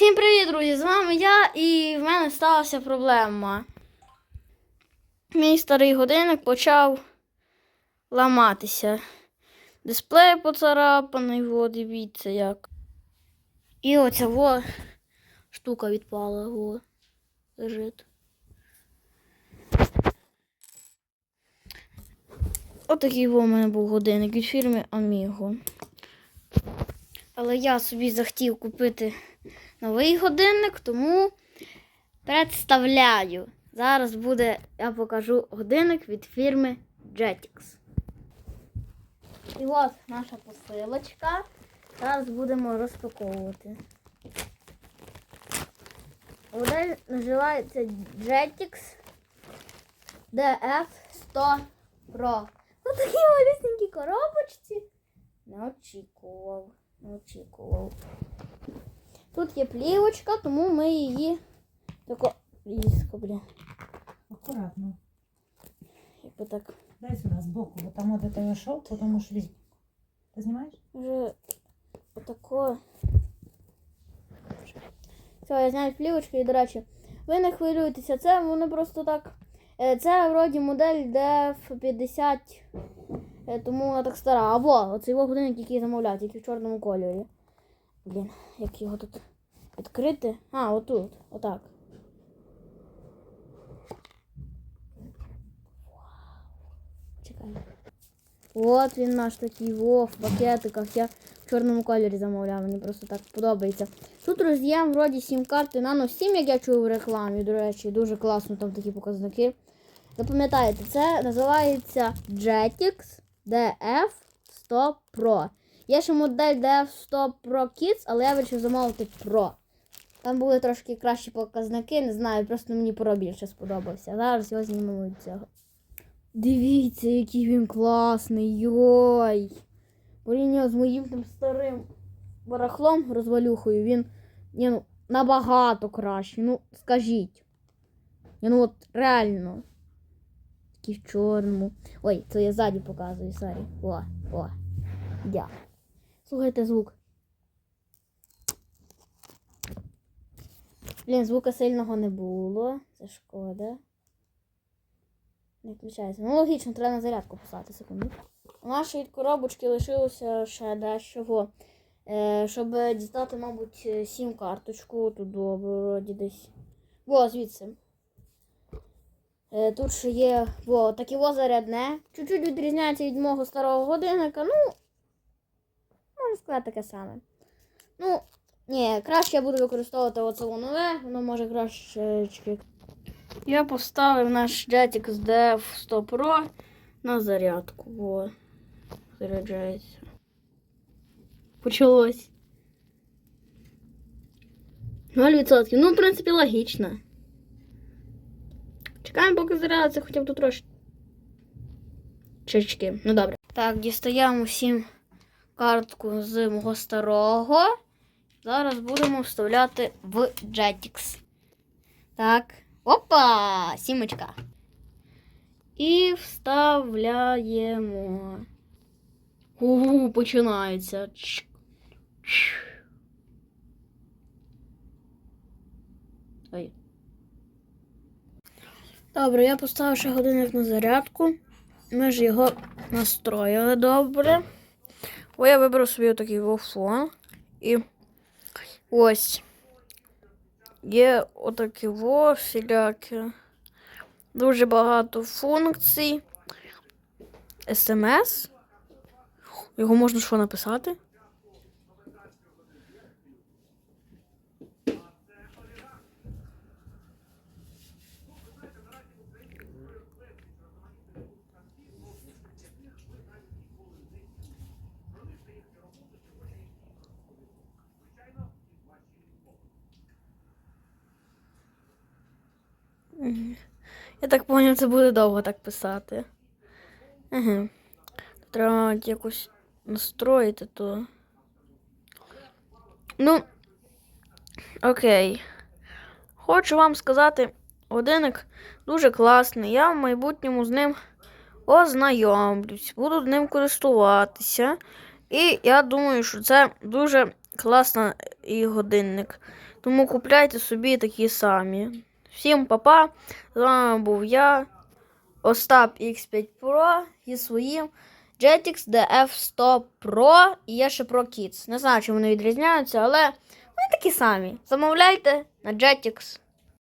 Всім привіт, друзі! З вами я і в мене сталася проблема. Мій старий годинник почав ламатися. Дисплей поцарапаний, во, дивіться як. І оця во штука відпала, во, лежить. Отакий во у мене був годинник від фірми Amigo. Але я собі захотів купити новий годинник, тому представляю. Зараз буде, я покажу годинник від фірми Jetix. І от наша посилочка. Зараз будемо розпаковувати. Модель називається Jetix DF100 Pro. Ось такі малюсенькі коробочці. Не очікував. Не очікував. Тут є плівочка, тому ми її тако різко, бля. Акуратно. Якби так Дай сюди збоку, бо там от я йшов, тому що візьму. Ти знімаєш? вже отако. Все, я знаю плівочку і, до речі, ви не хвилюйтеся, це воно просто так. е, Це вроді модель DF50, е, тому вона так стара. А во, оцей годинник, який замовляють, який в чорному кольорі. Блін, як його тут відкрити? А, отут, отак. Чекай. От він наш такий во, в пакетиках. Я в чорному кольорі замовляв, мені просто так подобається. Тут роз'єм вроді сім карти Nano 7, як я чув в рекламі, до речі, дуже класно там такі показники. Запам'ятайте, це називається Jetix DF100 Pro. Є ще модель DF100 Pro Kids, але я вирішив замовити Pro. Там були трошки кращі показники, не знаю, просто мені Pro більше сподобався. Зараз його знімемо від цього. Дивіться, який він класний. Йой. Порівняно з моїм тим старим барахлом розвалюхою, він ні, ну, набагато кращий. Ну, скажіть. Ні, ну от реально. Такий в чорному. Ой, це я ззаді показую, сорі. О, о. Я. Слухайте звук. Блін, звука сильного не було. Це шкода. Не включається. Ну, логічно, треба на зарядку послати секунду. У нашої коробочки лишилося ще дещого. Е, щоб дістати, мабуть, сім карточку. Тут вроді десь. Во, звідси. Е, тут ще є во, таке во зарядне. Чуть-чуть відрізняється від мого старого годинника. Ну, можна сказати таке саме. Ну, ні, краще я буду використовувати оце нове, воно може краще. Я поставив наш Jetix DF 100 Pro на зарядку. Во. Заряджається. Почалось. 0%. Ну, в принципі, логічно. Чекаємо, поки зарядиться хоча б тут трошки. Чечки. Ну добре. Так, дістаємо всім картку з мого старого. Зараз будемо вставляти в Jetix. Так. Опа! Сімочка. І вставляємо. У, починається. Ой. Добре, я поставив ще годинник на зарядку. Ми ж його настроїли добре. О, я виберу собі такий фон. І ось. Є отакі во. Дуже багато функцій. СМС. Його можна що написати? Я так поняв, це буде довго так писати. Ага. Треба якось настроїти то. Ну, окей. Хочу вам сказати, годинник дуже класний. Я в майбутньому з ним ознайомлюсь, буду ним користуватися. І я думаю, що це дуже класна і годинник. Тому купляйте собі такі самі. Всім па-па. З вами був я, Остап X5 Pro і своїм Jetix DF100 Pro і є ще Pro Kids. Не знаю, чим вони відрізняються, але вони такі самі. Замовляйте на Jetix.